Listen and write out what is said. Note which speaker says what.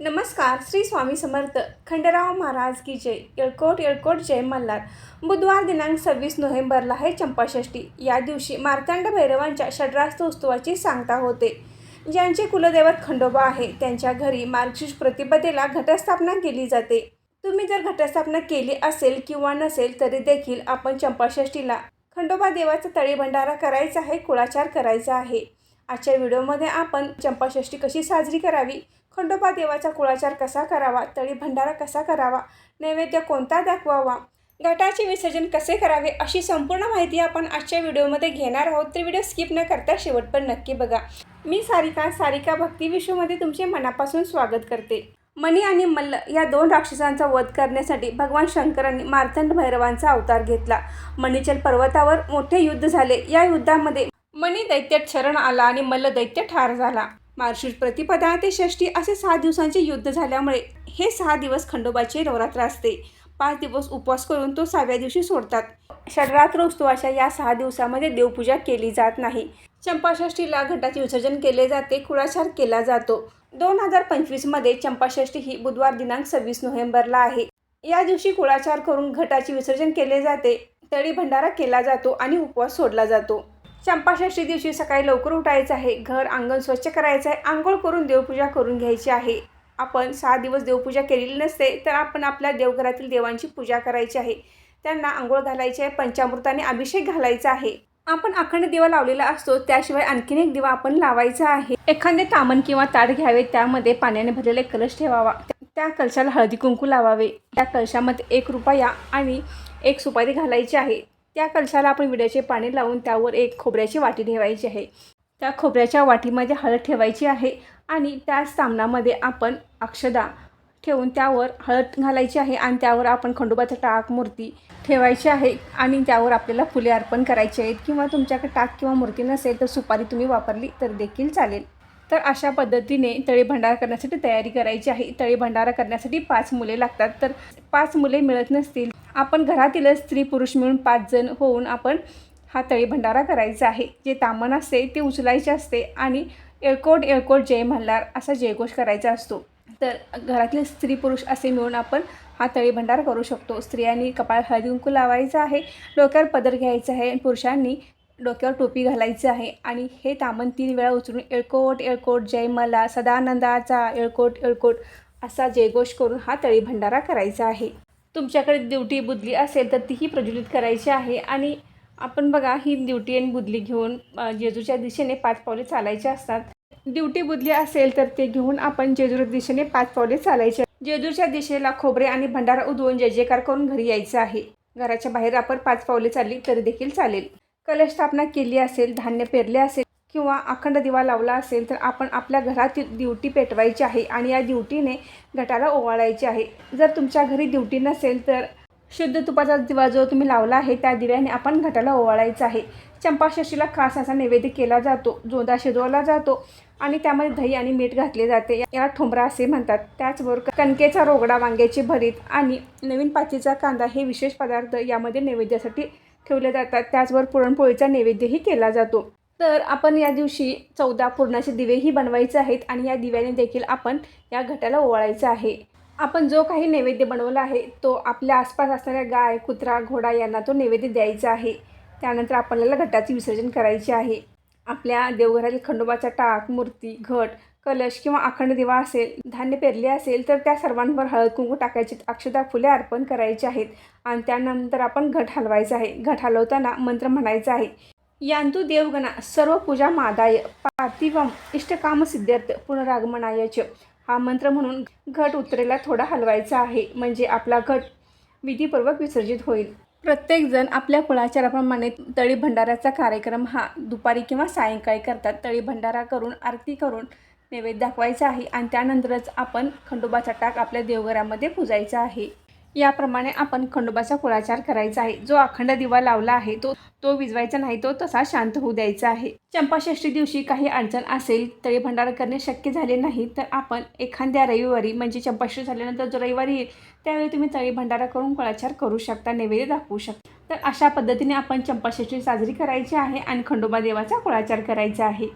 Speaker 1: नमस्कार श्री स्वामी समर्थ खंडराव महाराज की जय येळकोट येळकोट जय मल्हार. बुधवार दिनांक सव्वीस नोव्हेंबरला आहे चंपाषष्ठी. या दिवशी मार्तांड भैरवांच्या षड्रास्त उत्सवाची सांगता होते. ज्यांचे कुलदैवत खंडोबा आहे त्यांच्या घरी मार्गशीर्ष प्रतिपदेला घटस्थापना केली जाते. तुम्ही जर घटस्थापना केली असेल किंवा नसेल तरी देखील आपण चंपाषष्ठीला खंडोबा देवाचा तळी भंडारा करायचा आहे कुळाचार करायचा आहे. आजच्या व्हिडिओमध्ये आपण चंपाषष्ठी कशी साजरी करावी खंडोबा देवाचा कुळाचार कसा करावा तळी भंडारा कसा करावा नैवेद्य कोणता दाखवावा घटाचे विसर्जन कसे करावे अशी संपूर्ण माहिती आपण आजच्या व्हिडिओमध्ये घेणार आहोत. तर व्हिडिओ स्किप न करता शेवट पण नक्की बघा. मी सारिका सारिका भक्ती विश्वमध्ये तुमचे मनापासून स्वागत करते. मणी आणि मल्ल या दोन राक्षसांचा वध करण्यासाठी भगवान शंकरांनी मार्तंड भैरवांचा अवतार घेतला. मणिचल पर्वतावर मोठे युद्ध झाले. या युद्धामध्ये मनी दैत्यात शरण आला आणि मल्ल दैत्य ठार झाला. मार्गशीर्ष प्रतिपदा ते षष्ठी असे सहा दिवसांचे युद्ध झाल्यामुळे हे सहा दिवस खंडोबाचे नवरात्र असते. पाच दिवस उपवास करून तो सहाव्या दिवशी सोडतात. षडरात्र उत्सवाच्या या सहा दिवसामध्ये देवपूजा केली जात नाही. चंपाषष्ठीला घटाचे विसर्जन केले जाते कुळाचार केला जातो. दोन हजार पंचवीसमध्ये चंपाषष्ठी ही बुधवार दिनांक सव्वीस नोव्हेंबरला आहे. या दिवशी कुळाचार करून घटाचे विसर्जन केले जाते. तळी भंडारा केला जातो आणि उपवास सोडला जातो. चंपाषष्ठी दिवशी सकाळी लवकर उठायचं आहे. घर अंगण स्वच्छ करायचं आहे. आंघोळ करून देवपूजा करून घ्यायची आहे. आपण सहा दिवस देवपूजा केलेली नसते तर आपण आपल्या देवघरातील देवांची पूजा करायची आहे. त्यांना आंघोळ घालायची आहे पंचामृताने अभिषेक घालायचा आहे. आपण अखंड दिवा लावलेला असतो त्याशिवाय आणखीन एक दिवा आपण लावायचा आहे. एखादे तामण किंवा ताट घ्यावे त्यामध्ये पाण्याने भरलेले कलश ठेवावा. त्या कलशाला हळदी कुंकू लावावे. त्या कलशामध्ये एक रुपया आणि एक सुपारी घालायची आहे. त्या कलशाला आपण विड्याचे पाणी लावून त्यावर एक खोबऱ्याची वाटी ठेवायची आहे. त्या खोबऱ्याच्या वाटीमध्ये हळद ठेवायची आहे आणि त्या सामनामध्ये आपण अक्षदा ठेवून त्यावर हळद घालायची आहे आणि त्यावर आपण खंडोबाचा टाक मूर्ती ठेवायची आहे आणि त्यावर आपल्याला फुले अर्पण करायची आहेत. किंवा तुमच्याकडे टाक किंवा मूर्ती नसेल तर सुपारी तुम्ही वापरली तर देखील चालेल. तर अशा पद्धतीने तळी भंडारा करण्यासाठी तयारी करायची आहे. तळी भंडारा करण्यासाठी पाच मुले लागतात. तर पाच मुले मिळत नसतील आपण घरातीलच स्त्री पुरुष मिळून पाच जण होऊन आपण हा तळी भंडारा करायचा आहे. जे तामण असते ते उचलायचे असते आणि येळकोट येळकोट जय मल्हार असा जयघोष करायचा असतो. तर घरातील स्त्री पुरुष असे मिळून आपण हा तळी भंडारा करू शकतो. स्त्रियांनी कपाळ हळदी कुंकू लावायचं आहे डोक्यावर पदर घ्यायचा आहे आणि पुरुषांनी डोक्यावर टोपी घालायची आहे आणि हे तामण तीन वेळा उचलून येळकोट येळकोट जय मला सदानंदाचा येळकोट येळकोट असा जयघोष करून हा तळी भंडारा करायचा आहे. तुमच्याकडे दिवटी बुदली असेल तर तीही प्रज्वलित करायची आहे. आणि आपण बघा ही दिवटी आणि बुदली घेऊन जेजूच्या दिशेने पाच पावले चालायचे असतात. दिवटी बुदली असेल तर ते घेऊन आपण जेजूच्या दिशेने पाच पावले चालायचे. जेजूच्या दिशेला खोबरे आणि भंडारा उधळून जय जयकार करून घरी यायचं आहे. घराच्या बाहेर आपण पाच पावले चालली तरी देखील चालेल. कलश स्थापना केली असेल धान्य पेरले असेल किंवा अखंड दिवा लावला असेल तर आपण आपल्या घरात दिवटी पेटवायची आहे आणि या दिवटीने घटाला ओवाळायची आहे. जर तुमच्या घरी दिवटी नसेल तर शुद्ध तुपाचा दिवा जो तुम्ही लावला आहे त्या दिव्याने आपण घटाला ओवाळायचा आहे. चंपाषष्टीला खास असा नैवेद्य केला जातो जोदा शिजवला जातो आणि त्यामध्ये दही आणि मीठ घातले जाते. याला ठोंबरा असे म्हणतात. त्याचबरोबर कणकेचा रोगडा वांग्याची भरीत आणि नवीन पाचीचा कांदा हे विशेष पदार्थ यामध्ये नैवेद्यासाठी ठेवले जातात. त्याचबरोबर पुरणपोळीचा नैवेद्यही केला जातो. तर आपण या दिवशी चौदा पूर्णाचे दिवेही बनवायचे आहेत आणि या दिव्याने देखील आपण या घटाला ओवाळायचं आहे. आपण जो काही नैवेद्य बनवला आहे तो आपल्या आसपास असणाऱ्या गाय कुत्रा घोडा यांना तो नैवेद्य द्यायचा आहे. त्यानंतर आपल्याला घटाचे विसर्जन करायचे आहे. आपल्या देवघरातील खंडोबाचा टाक मूर्ती घट कलश किंवा अखंड दिवा असेल धान्य पेरले असेल तर त्या सर्वांवर हळद कुंकू टाकायचे अक्षता फुले अर्पण करायचे आहेत. आणि त्यानंतर आपण घट हलवायचा आहे. घट हलवताना मंत्र म्हणायचा आहे. यांतु देवगणा सर्व पूजा मादाय पार्थिवम इष्टकाम सिद्ध्यर्थ पुनरागमनाय हा मंत्र म्हणून घट उतरेला थोडा हलवायचा आहे. म्हणजे आपला घट विधीपूर्वक विसर्जित होईल. प्रत्येकजण आपल्या कुळाचाराप्रमाणे तळी भंडाऱ्याचा कार्यक्रम हा दुपारी किंवा सायंकाळी करतात. तळी भंडारा करून आरती करून नैवेद्य दाखवायचा आहे आणि त्यानंतरच आपण खंडोबाचा टाक आपल्या देवघरामध्ये पुजायचा आहे. याप्रमाणे आपण खंडोबाचा कुळाचार करायचा आहे. जो अखंड दिवा लावला आहे तो तो विजवायचा नाही तो तसा शांत होऊ द्यायचा आहे. चंपाषष्ठी दिवशी काही अडचण असेल तळी भंडारा करणे शक्य झाले नाही तर आपण एखाद्या रविवारी म्हणजे चंपाषष्ठी झाल्यानंतर जो रविवारी येईल त्यावेळी तुम्ही तळी भंडारा करून कुळाचार करू शकता नैवेद्य दाखवू शकता. तर अशा पद्धतीने आपण चंपाषष्ठी साजरी करायची आहे आणि खंडोबा देवाचा कुळाचार करायचा आहे.